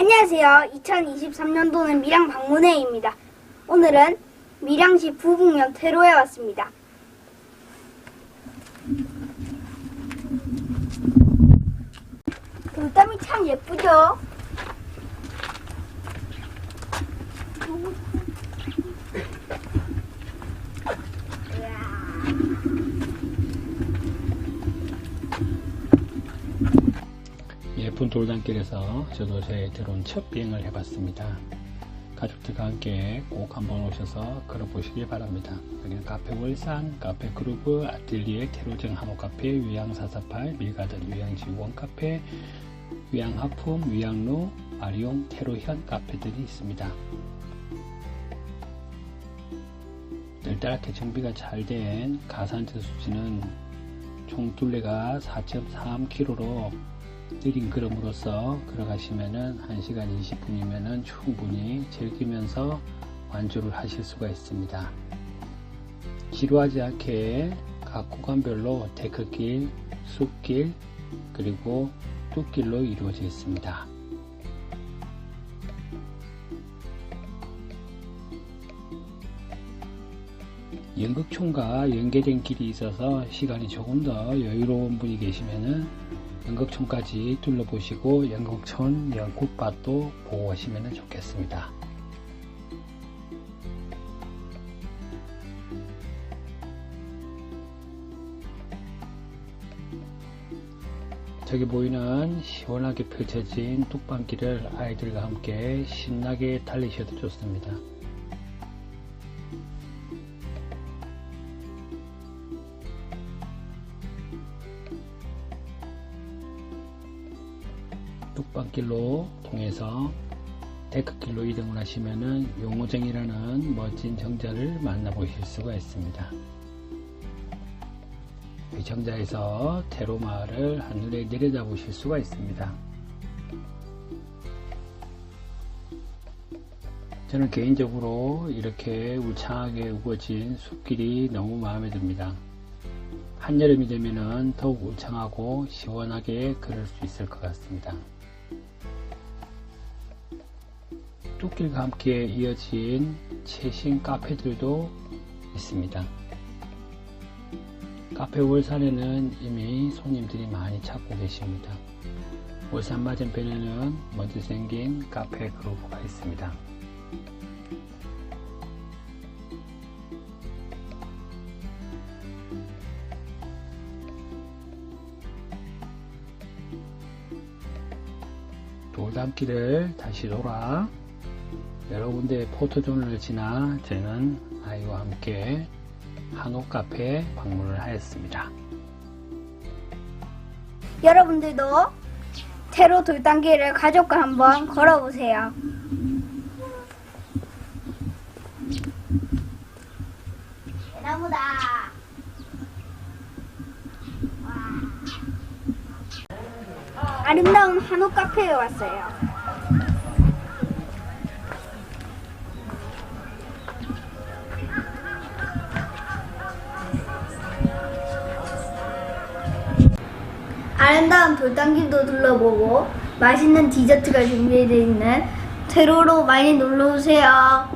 안녕하세요. 2023년도는 밀양 방문회입니다. 오늘은 밀양시 부북면 태로에 왔습니다. 돌담이 참 예쁘죠? 예쁜 돌담길에서 저도 제 드론 첫 비행을 해봤습니다. 가족들과 함께 꼭 한번 오셔서 걸어보시기 바랍니다. 여기는 카페 월산, 카페 그루브, 아틀리에, 테로정 한옥 카페, 위양 448, 밀가든 위양 지 원 카페, 위양 하품, 위양루, 아리용, 테로현 카페들이 있습니다. 늘따랗게 정비가 잘 된 가산재 수지는 총 둘레가 4.3km로 느린 걸음으로써 걸어가시면은 1시간 20분이면은 충분히 즐기면서 완주를 하실 수가 있습니다. 지루하지 않게 각 구간별로 데크길, 숲길, 그리고 뚝길로 이루어져 있습니다. 연극촌과 연계된 길이 있어서 시간이 조금 더 여유로운 분이 계시면은 연극촌까지 둘러보시고 연극촌 연꽃밭도 보고 가시면 좋겠습니다. 저기 보이는 시원하게 펼쳐진 뚝방길을 아이들과 함께 신나게 달리셔도 좋습니다. 뚝방길로 통해서 데크길로 이동을 하시면은 용호정이라는 멋진 정자를 만나보실 수가 있습니다. 이 정자에서 테로마을을 하늘에 내려다보실 수가 있습니다. 저는 개인적으로 이렇게 울창하게 우거진 숲길이 너무 마음에 듭니다. 한여름이 되면 더욱 울창하고 시원하게 걸을 수 있을 것 같습니다. 뚝길과 함께 이어진 최신 카페들도 있습니다. 카페 월산에는 이미 손님들이 많이 찾고 계십니다. 월산 맞은편에는 먼저 생긴 카페 그루브가 있습니다. 돌담길을 다시 돌아 여러 군데 포토존을 지나 저는 아이와 함께 한옥 카페에 방문을 하였습니다. 여러분들도 태로 돌담길을 가족과 한번 걸어보세요. 대나무다. 와. 아름다운 한옥 카페에 왔어요. 아름다운 돌담길도 둘러보고 맛있는 디저트가 준비되어 있는 테로로 많이 놀러 오세요.